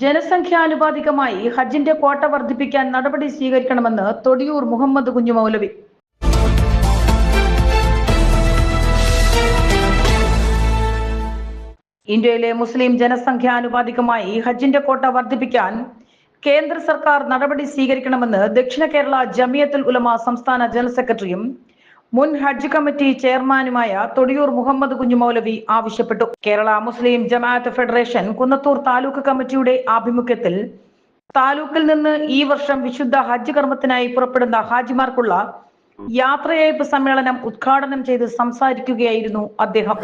ജനസംഖ്യാനുപാതികമായി ഹജ്ജിന്റെ കോട്ട വർദ്ധിപ്പിക്കാൻ നടപടി സ്വീകരിക്കണമെന്ന് തൊടിയൂർ മുഹമ്മദ് കുഞ്ഞു മൗലവി. ഇന്ത്യയിലെ മുസ്ലിം ജനസംഖ്യാനുപാതികമായി ഹജ്ജിന്റെ കോട്ട വർദ്ധിപ്പിക്കാൻ കേന്ദ്ര സർക്കാർ നടപടി സ്വീകരിക്കണമെന്ന് ദക്ഷിണ കേരള ജമിയത്തുൽ ഉലമ സംസ്ഥാന ജനറൽ സെക്രട്ടറിയും മുൻ ഹജ്ജ് കമ്മിറ്റി ചെയർമാനുമായ തൊടിയൂർ മുഹമ്മദ് കുഞ്ഞുമൗലവി ആവശ്യപ്പെട്ടു. കേരള മുസ്ലിം ജമാഅത്ത് ഫെഡറേഷൻ കുന്നത്തൂർ താലൂക്ക് കമ്മിറ്റിയുടെ ആഭിമുഖ്യത്തിൽ താലൂക്കിൽ നിന്ന് ഈ വർഷം വിശുദ്ധ ഹജ്ജ് കർമ്മത്തിനായി പുറപ്പെടുന്ന ഹാജിമാർക്കുള്ള യാത്രയയപ്പ് സമ്മേളനം ഉദ്ഘാടനം ചെയ്ത് സംസാരിക്കുകയായിരുന്നു അദ്ദേഹം.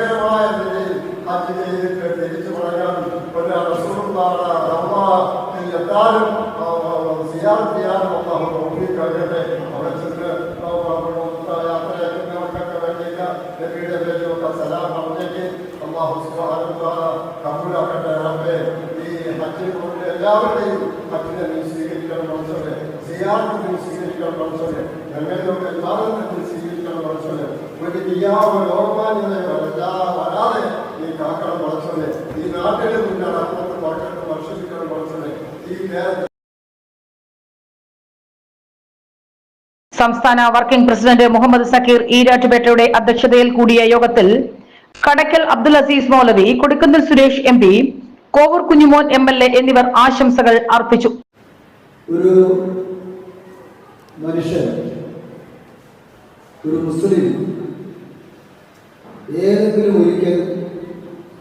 बेटे बेटियों का सलाम हम लेके अल्लाह सुबहानल्लाह कबूल करते हैं रब्बे ये हज को अल्लाह ने अपने निसीकरण मंजूर है ziyaret edin sihirlikler konusunda, Mehmet Ömer'in edin sihirlikler konusunda, bu bir dünya ve normal ile kalacağ varade bir kakar konusunda, bir nadir bunlar hakkında bakar konusunda, bir സംസ്ഥാന വർക്കിംഗ് പ്രസിഡന്റ് മുഹമ്മദ് സക്കീർ ഈരാറ്റുപേട്ടയുടെ അധ്യക്ഷതയിൽ കൂടിയ യോഗത്തിൽ Kadakkal Abdul Azeez Moulavi Kodikunnil Suresh M P Kovoor Kunjumon M L A എന്നിവർ ആശംസകൾ അർപ്പിച്ചു. ഒരു മനുഷ്യൻ ഒരു മുസ്ലിം ഏതെങ്കിലും ഒരിക്കൽ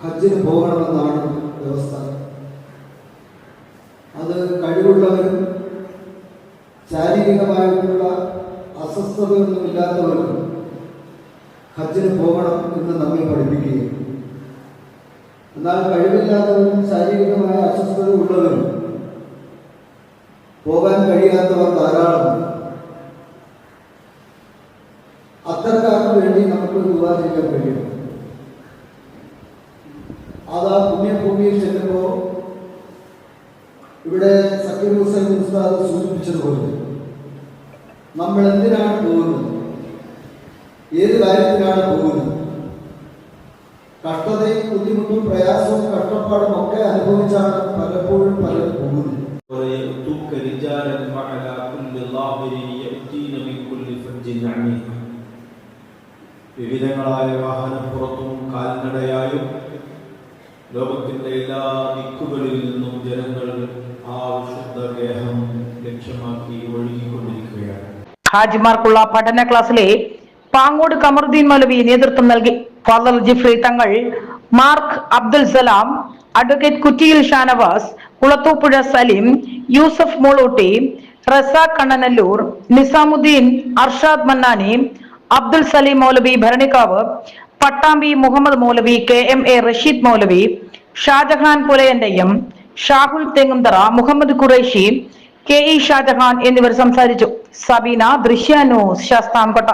ഹജ്ജിന് പോകണമെന്നാണ് വ്യവസ്ഥ. അത് കഴിവുള്ളവരും ശാരീരികമായിട്ടുള്ള അസ്വസ്ഥതയൊന്നും ഇല്ലാത്തവരും ഹജ്ജിന് പോകണം എന്ന് നമ്മെ പഠിപ്പിക്കുകയും എന്നാൽ കഴിവില്ലാത്തവരും ശാരീരികമായ അസ്വസ്ഥത ഉള്ളവരും പോകാൻ കഴിയാത്തവർ ധാരാളം. അത്തരക്കാർക്ക് വേണ്ടി നമുക്ക് ദുവാ ചെയ്യാൻ കഴിയും. അത് ആ പുണ്യഭൂമിയിൽ ചെല്ലുമ്പോൾ ഇവിടെ സക്കീർ ഹുസൈൻ ഉസ്താദ് സൂചിപ്പിച്ചതുപോലെ. നമ്മൾ എന്തിനാണ് പോകുന്നത്? ഏത് കാര്യത്തിലാണ് പോകുന്നത്? കഷ്ടതയും ബുദ്ധിമുട്ടും പ്രയാസവും കഷ്ടപ്പാടും ഒക്കെ അനുഭവിച്ചാണ് പലപ്പോഴും പല പോകുന്നത്. വിവിധങ്ങളായ വാഹനപ്പുറത്തും കാൽനടയായും ലോകത്തിന്റെ എല്ലാ ദിക്കുകളിൽ നിന്നും ഹാജിമാർക്കുള്ള പഠന ക്ലാസ്സിലെ പാങ്ങോട് കമറുദ്ദീൻ മൗലവി നേതൃത്വം നൽകി. Father Jifri Thangal Mark Abdul Salam advocate Kuttiyil Shanavas Kulathupuzha Saleem Yusuf Moluty Razak Kannanallur Nizamuddin Arshad Mannani Abdul Saleem Moulavi Bharanikkavu Pattambi Muhammad Moulavi K M A Rasheed Moulavi Shajahan പുലയന്റെയും Shahul Thengumthara Muhammad Qureshi K E Shajahan എന്നിവർ സംസാരിച്ചു. സബീന ദൃശ്യ news Sasthamkotta.